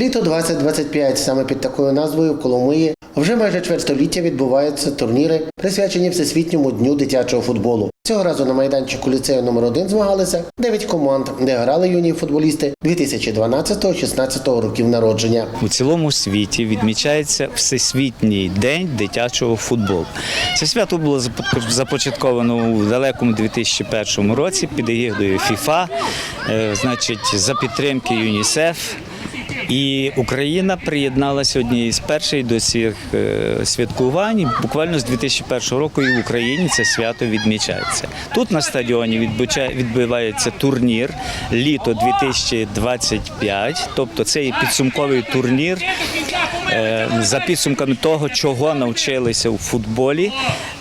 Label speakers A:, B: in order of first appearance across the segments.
A: Літо 2025 саме під такою назвою в Коломиї вже майже чверть століття відбуваються турніри, присвячені Всесвітньому дню дитячого футболу. Цього разу на майданчику ліцею номер 1 змагалися 9 команд, де грали юні футболісти 2012-16 років народження.
B: У цілому світі відмічається Всесвітній день дитячого футболу. Це свято було запо- започатковано у далекому 2001 році під егідою ФІФА, е, значить, за підтримки ЮНІСЕФ. І Україна приєдналася сьогодні з перших до цих е, святкувань. Буквально з 2001 року і в Україні це свято відмічається. Тут на стадіоні відбувається турнір літо 2025, тобто це є підсумковий турнір за підсумками того, чого навчилися у футболі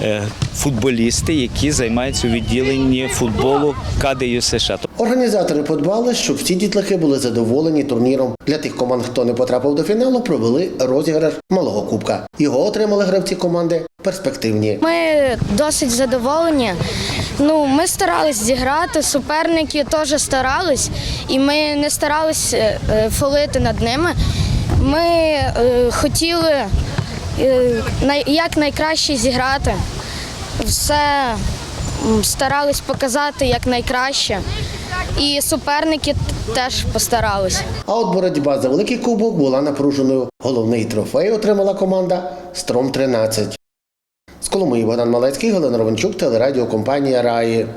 B: е, футболісти, які займаються у відділенні футболу КДЮ США.
A: Організатори подбали, щоб всі дітлахи були задоволені турніром. Для тих команд, хто не потрапив до фіналу, провели розіграш малого кубка. Його отримали гравці команди перспективні.
C: Ми досить задоволені. Ну, ми старались зіграти, суперники теж старались, і ми не старались е, е, фолити над ними. Ми е, хотіли е, як найкраще зіграти. Все старались показати як найкраще. І суперники теж постарались.
A: А от боротьба за великий кубок була напруженою. Головний трофей отримала команда Стром 13 З Коломиї Богдан Малецький, Галина Ровенчук, телерадіокомпанія Раї.